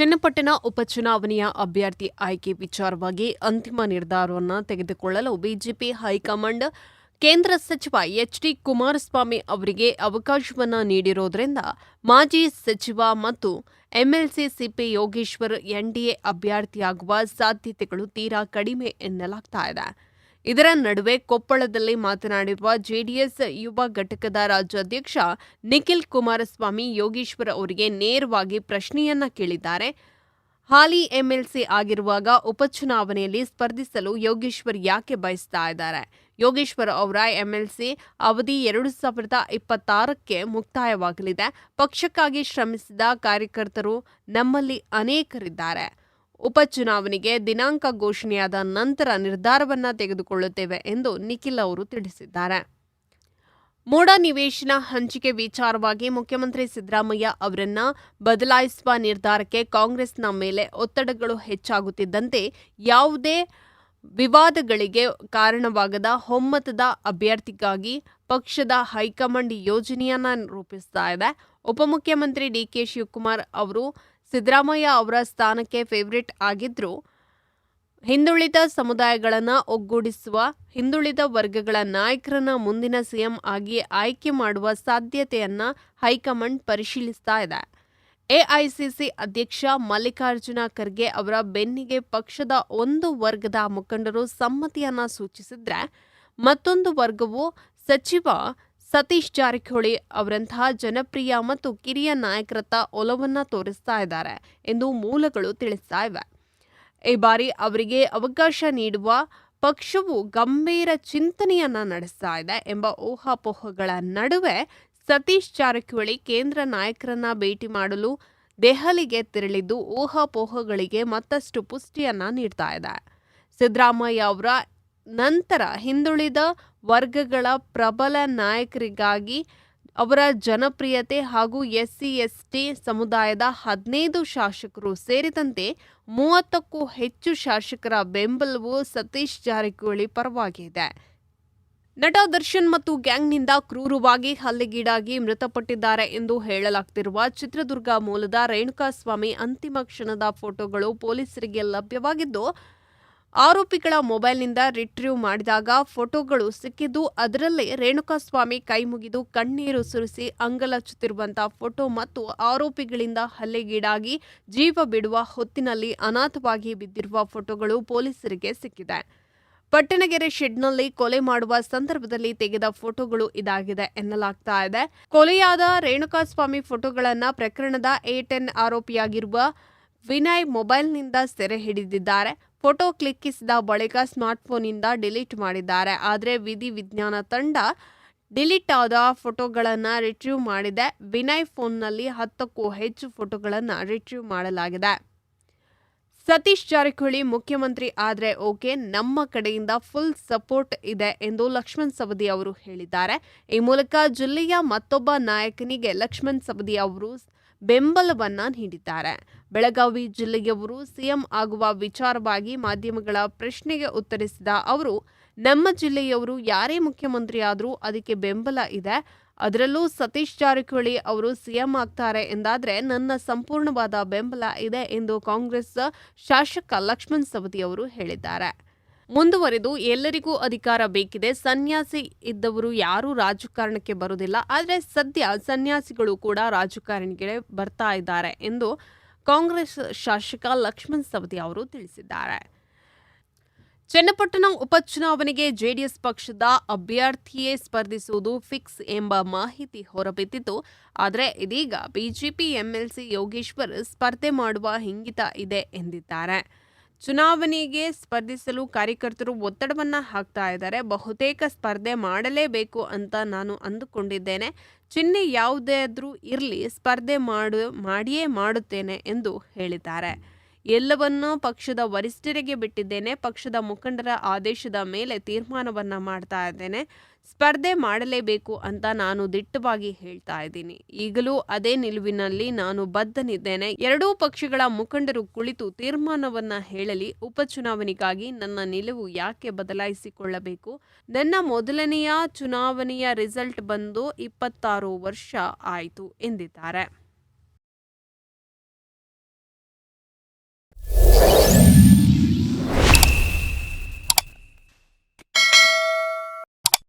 ಚನ್ನಪಟ್ಟಣ ಉಪಚುನಾವಣೆಯ ಅಭ್ಯರ್ಥಿ ಆಯ್ಕೆ ವಿಚಾರವಾಗಿ ಅಂತಿಮ ನಿರ್ಧಾರವನ್ನು ತೆಗೆದುಕೊಳ್ಳಲು ಬಿಜೆಪಿ ಹೈಕಮಾಂಡ್, ಕೇಂದ್ರ ಸಚಿವ ಎಚ್ ಡಿ ಕುಮಾರಸ್ವಾಮಿ ಅವರಿಗೆ ಅವಕಾಶವನ್ನು ನೀಡಿರೋದ್ರಿಂದ ಮಾಜಿ ಸಚಿವ ಮತ್ತು ಎಂಎಲ್ಸಿ ಸಿಪಿ ಯೋಗೇಶ್ವರ್ ಎನ್ಡಿಎ ಅಭ್ಯರ್ಥಿಯಾಗುವ ಸಾಧ್ಯತೆಗಳು ತೀರಾ ಕಡಿಮೆ ಎನ್ನಲಾಗ್ತಾ ಇದೆ. ಇದರ ನಡುವೆ ಕೊಪ್ಪಳದಲ್ಲಿ ಮಾತನಾಡಿರುವ ಜೆಡಿಎಸ್ ಯುವ ಘಟಕದ ರಾಜ್ಯಾಧ್ಯಕ್ಷ ನಿಖಿಲ್ ಕುಮಾರಸ್ವಾಮಿ ಯೋಗೇಶ್ವರ್ ಅವರಿಗೆ ನೇರವಾಗಿ ಪ್ರಶ್ನೆಯನ್ನ ಕೇಳಿದ್ದಾರೆ. ಹಾಲಿ ಎಂಎಲ್ಸಿ ಆಗಿರುವಾಗ ಉಪಚುನಾವಣೆಯಲ್ಲಿ ಸ್ಪರ್ಧಿಸಲು ಯೋಗೇಶ್ವರ್ ಯಾಕೆ ಬಯಸ್ತಾ ಇದ್ದಾರೆ? ಯೋಗೇಶ್ವರ್ ಅವರ ಎಂಎಲ್ಸಿ ಅವಧಿ ಎರಡು ಸಾವಿರದ ಇಪ್ಪತ್ತಾರಕ್ಕೆ ಮುಕ್ತಾಯವಾಗಲಿದೆ. ಪಕ್ಷಕ್ಕಾಗಿ ಶ್ರಮಿಸಿದ ಕಾರ್ಯಕರ್ತರು ನಮ್ಮಲ್ಲಿ ಅನೇಕರಿದ್ದಾರೆ. ಉಪಚುನಾವಣೆಗೆ ದಿನಾಂಕ ಘೋಷಣೆಯಾದ ನಂತರ ನಿರ್ಧಾರವನ್ನ ತೆಗೆದುಕೊಳ್ಳುತ್ತೇವೆ ಎಂದು ನಿಖಿಲ್ ಅವರು ತಿಳಿಸಿದ್ದಾರೆ. ಮೋಡ ನಿವೇಶನ ಹಂಚಿಕೆ ವಿಚಾರವಾಗಿ ಮುಖ್ಯಮಂತ್ರಿ ಸಿದ್ದರಾಮಯ್ಯ ಅವರನ್ನ ಬದಲಾಯಿಸುವ ನಿರ್ಧಾರಕ್ಕೆ ಕಾಂಗ್ರೆಸ್ನ ಮೇಲೆ ಒತ್ತಡಗಳು ಹೆಚ್ಚಾಗುತ್ತಿದ್ದಂತೆ ಯಾವುದೇ ವಿವಾದಗಳಿಗೆ ಕಾರಣವಾಗದ ಒಮ್ಮತದ ಅಭ್ಯರ್ಥಿಗಾಗಿ ಪಕ್ಷದ ಹೈಕಮಾಂಡ್ ಯೋಜನೆಯನ್ನ ರೂಪಿಸ್ತಾ ಇದೆ. ಉಪಮುಖ್ಯಮಂತ್ರಿ ಡಿ ಕೆ ಶಿವಕುಮಾರ್ ಅವರು ಸಿದ್ದರಾಮಯ್ಯ ಅವರ ಸ್ಥಾನಕ್ಕೆ ಫೇವರಿಟ್ ಆಗಿದ್ರು. ಹಿಂದುಳಿದ ಸಮುದಾಯಗಳನ್ನು ಒಗ್ಗೂಡಿಸುವ, ಹಿಂದುಳಿದ ವರ್ಗಗಳ ನಾಯಕರನ್ನ ಮುಂದಿನ ಸಿಎಂ ಆಗಿ ಆಯ್ಕೆ ಮಾಡುವ ಸಾಧ್ಯತೆಯನ್ನ ಹೈಕಮಾಂಡ್ ಪರಿಶೀಲಿಸ್ತಾ ಇದೆ. ಎಐಸಿಸಿ ಅಧ್ಯಕ್ಷ ಮಲ್ಲಿಕಾರ್ಜುನ ಖರ್ಗೆ ಅವರ ಬೆನ್ನಿಗೆ ಪಕ್ಷದ ಒಂದು ವರ್ಗದ ಮುಖಂಡರು ಸಮ್ಮತಿಯನ್ನ ಸೂಚಿಸಿದ್ರೆ ಮತ್ತೊಂದು ವರ್ಗವು ಸಚಿವ ಸತೀಶ್ ಜಾರಕಿಹೊಳಿ ಅವರಂತಹ ಜನಪ್ರಿಯ ಮತ್ತು ಕಿರಿಯ ನಾಯಕರತ್ತ ಒಲವನ್ನ ತೋರಿಸ್ತಾ ಇದ್ದಾರೆ ಎಂದು ಮೂಲಗಳು ತಿಳಿಸ್ತಾ ಇವೆ. ಈ ಬಾರಿ ಅವರಿಗೆ ಅವಕಾಶ ನೀಡುವ ಪಕ್ಷವು ಗಂಭೀರ ಚಿಂತನೆಯನ್ನ ನಡೆಸ್ತಾ ಇದೆ ಎಂಬ ಊಹಾಪೋಹಗಳ ನಡುವೆ ಸತೀಶ್ ಜಾರಕಿಹೊಳಿ ಕೇಂದ್ರ ನಾಯಕರನ್ನ ಭೇಟಿ ಮಾಡಲು ದೆಹಲಿಗೆ ತೆರಳಿದ್ದು, ಊಹಾಪೋಹಗಳಿಗೆ ಮತ್ತಷ್ಟು ಪುಷ್ಟಿಯನ್ನ ನೀಡ್ತಾ ಇದೆ. ಸಿದ್ದರಾಮಯ್ಯ ಅವರ ನಂತರ ಹಿಂದುಳಿದ ವರ್ಗಗಳ ಪ್ರಬಲ ನಾಯಕರಿಗಾಗಿ ಅವರ ಜನಪ್ರಿಯತೆ ಹಾಗೂ ಎಸ್ ಸಿ ಸಮುದಾಯದ ಹದಿನೈದು ಶಾಸಕರು ಸೇರಿದಂತೆ ಮೂವತ್ತಕ್ಕೂ ಹೆಚ್ಚು ಶಾಸಕರ ಬೆಂಬಲವು ಸತೀಶ್ ಜಾರಕಿಹೊಳಿ ಪರವಾಗಿದೆ. ನಟ ದರ್ಶನ್ ಮತ್ತು ಗ್ಯಾಂಗ್ನಿಂದ ಕ್ರೂರವಾಗಿ ಹಲ್ಲೆಗೀಡಾಗಿ ಮೃತಪಟ್ಟಿದ್ದಾರೆ ಎಂದು ಹೇಳಲಾಗ್ತಿರುವ ಚಿತ್ರದುರ್ಗ ಮೂಲದ ರೇಣುಕಾಸ್ವಾಮಿ ಅಂತಿಮ ಕ್ಷಣದ ಫೋಟೋಗಳು ಪೊಲೀಸರಿಗೆ ಲಭ್ಯವಾಗಿದ್ದು ಆರೋಪಿಗಳ ಮೊಬೈಲ್ನಿಂದ ರಿಟ್ರೀವ್ ಮಾಡಿದಾಗ ಫೋಟೋಗಳು ಸಿಕ್ಕಿದ್ದು ಅದರಲ್ಲೇ ರೇಣುಕಾಸ್ವಾಮಿ ಕೈ ಮುಗಿದು ಕಣ್ಣೀರು ಸುರಿಸಿ ಅಂಗಲಚ್ಚುತ್ತಿರುವಂತಹ ಫೋಟೋ ಮತ್ತು ಆರೋಪಿಗಳಿಂದ ಹಲ್ಲೆಗೀಡಾಗಿ ಜೀವ ಬಿಡುವ ಹೊತ್ತಿನಲ್ಲಿ ಅನಾಥವಾಗಿ ಬಿದ್ದಿರುವ ಫೋಟೋಗಳು ಪೊಲೀಸರಿಗೆ ಸಿಕ್ಕಿದೆ. ಪಟ್ಟಣಗೆರೆ ಶೆಡ್ನಲ್ಲಿ ಕೊಲೆ ಮಾಡುವ ಸಂದರ್ಭದಲ್ಲಿ ತೆಗೆದ ಫೋಟೋಗಳು ಇದಾಗಿದೆ ಎನ್ನಲಾಗ್ತಾ ಇದೆ. ಕೊಲೆಯಾದ ರೇಣುಕಾಸ್ವಾಮಿ ಫೋಟೋಗಳನ್ನು ಪ್ರಕರಣದ ಎ ಟೆನ್ ಆರೋಪಿಯಾಗಿರುವ ವಿನಯ್ ಮೊಬೈಲ್ನಿಂದ ಸೆರೆ ಹಿಡಿದಿದ್ದಾರೆ. ಫೋಟೋ ಕ್ಲಿಕ್ಕಿಸಿದ ಬಳಿಕ ಸ್ಮಾರ್ಟ್ಫೋನಿಂದ ಡಿಲೀಟ್ ಮಾಡಿದ್ದಾರೆ. ಆದರೆ ವಿಧಿ ವಿಜ್ಞಾನ ತಂಡ ಡಿಲೀಟ್ ಆದ ಫೋಟೋಗಳನ್ನು ರಿಟ್ರೀವ್ ಮಾಡಿದೆ. ವಿನಯ್ ಫೋನ್ನಲ್ಲಿ ಹತ್ತಕ್ಕೂ ಹೆಚ್ಚು ಫೋಟೋಗಳನ್ನು ರಿಟ್ರೀವ್ ಮಾಡಲಾಗಿದೆ. ಸತೀಶ್ ಜಾರಕಿಹೊಳಿ ಮುಖ್ಯಮಂತ್ರಿ ಆದರೆ ಓಕೆ, ನಮ್ಮ ಕಡೆಯಿಂದ ಫುಲ್ ಸಪೋರ್ಟ್ ಇದೆ ಎಂದು ಲಕ್ಷ್ಮಣ್ ಸವದಿ ಅವರು ಹೇಳಿದ್ದಾರೆ. ಈ ಮೂಲಕ ಜಿಲ್ಲೆಯ ಮತ್ತೊಬ್ಬ ನಾಯಕನಿಗೆ ಲಕ್ಷ್ಮಣ್ ಸವದಿ ಅವರು ಬೆಂಬಲವನ್ನ ನೀಡಿದ್ದಾರೆ. ಬೆಳಗಾವಿ ಜಿಲ್ಲೆಯವರು ಸಿಎಂ ಆಗುವ ವಿಚಾರವಾಗಿ ಮಾಧ್ಯಮಗಳ ಪ್ರಶ್ನೆಗೆ ಉತ್ತರಿಸಿದ ಅವರು, ನಮ್ಮ ಜಿಲ್ಲೆಯವರು ಯಾರೇ ಮುಖ್ಯಮಂತ್ರಿಯಾದರೂ ಅದಕ್ಕೆ ಬೆಂಬಲ ಇದೆ. ಅದರಲ್ಲೂ ಸತೀಶ್ ಜಾರಕಿಹೊಳಿ ಅವರು ಸಿಎಂ ಆಗ್ತಾರೆ ಎಂದಾದರೆ ನನ್ನ ಸಂಪೂರ್ಣವಾದ ಬೆಂಬಲ ಇದೆ ಎಂದು ಕಾಂಗ್ರೆಸ್ ಶಾಸಕ ಲಕ್ಷ್ಮಣ್ ಸವದಿ ಅವರು ಹೇಳಿದ್ದಾರೆ. ಮುಂದುವರೆದು ಎಲ್ಲರಿಗೂ ಅಧಿಕಾರ ಬೇಕಿದೆ. ಸನ್ಯಾಸಿ ಇದ್ದವರು ಯಾರೂ ರಾಜಕಾರಣಕ್ಕೆ ಬರುವುದಿಲ್ಲ. ಆದರೆ ಸದ್ಯ ಸನ್ಯಾಸಿಗಳು ಕೂಡ ರಾಜಕಾರಣಿಗೆ ಬರ್ತಾ ಇದ್ದಾರೆ ಎಂದು ಕಾಂಗ್ರೆಸ್ ಶಾಸಕ ಲಕ್ಷ್ಮಣ್ ಸವದಿ ಅವರು ತಿಳಿಸಿದ್ದಾರೆ. ಚನ್ನಪಟ್ಟಣ ಉಪಚುನಾವಣೆಗೆ ಜೆಡಿಎಸ್ ಪಕ್ಷದ ಅಭ್ಯರ್ಥಿಯೇ ಸ್ಪರ್ಧಿಸುವುದು ಫಿಕ್ಸ್ ಎಂಬ ಮಾಹಿತಿ ಹೊರಬಿದ್ದಿತ್ತು. ಆದರೆ ಇದೀಗ ಬಿಜೆಪಿ ಎಂಎಲ್ಸಿ ಯೋಗೇಶ್ವರ್ ಸ್ಪರ್ಧೆ ಮಾಡುವ ಹಿಂಗಿತ ಇದೆ ಎಂದಿದ್ದಾರೆ. ಚುನಾವಣೆಗೆ ಸ್ಪರ್ಧಿಸಲು ಕಾರ್ಯಕರ್ತರು ಒತ್ತಡವನ್ನ ಹಾಕ್ತಾ ಇದ್ದಾರೆ. ಬಹುತೇಕ ಸ್ಪರ್ಧೆ ಮಾಡಲೇಬೇಕು ಅಂತ ನಾನು ಅಂದುಕೊಂಡಿದ್ದೇನೆ. ಚಿಹ್ನೆ ಯಾವುದಾದ್ರೂ ಇರಲಿ, ಸ್ಪರ್ಧೆ ಮಾಡು, ಮಾಡಿಯೇ ಮಾಡುತ್ತೇನೆ ಎಂದು ಹೇಳಿದ್ದಾರೆ. ಎಲ್ಲವನ್ನೂ ಪಕ್ಷದ ವರಿಷ್ಠರಿಗೆ ಬಿಟ್ಟಿದ್ದೇನೆ. ಪಕ್ಷದ ಮುಖಂಡರ ಆದೇಶದ ಮೇಲೆ ತೀರ್ಮಾನವನ್ನು ಮಾಡ್ತಾ ಇದ್ದೇನೆ. ಸ್ಪರ್ಧೆ ಮಾಡಲೇಬೇಕು ಅಂತ ನಾನು ದಿಟ್ಟವಾಗಿ ಹೇಳ್ತಾ ಇದ್ದೀನಿ. ಈಗಲೂ ಅದೇ ನಿಲುವಿನಲ್ಲಿ ನಾನು ಬದ್ಧನಿದ್ದೇನೆ. ಎರಡೂ ಪಕ್ಷಗಳ ಮುಖಂಡರು ಕುಳಿತು ತೀರ್ಮಾನವನ್ನ ಹೇಳಲಿ. ಉಪಚುನಾವಣೆಗಾಗಿ ನನ್ನ ನಿಲುವು ಯಾಕೆ ಬದಲಾಯಿಸಿಕೊಳ್ಳಬೇಕು? ನನ್ನ ಮೊದಲನೆಯ ಚುನಾವಣೆಯ ರಿಸಲ್ಟ್ ಬಂದು ಇಪ್ಪತ್ತಾರು ವರ್ಷ ಆಯಿತು ಎಂದಿದ್ದಾರೆ.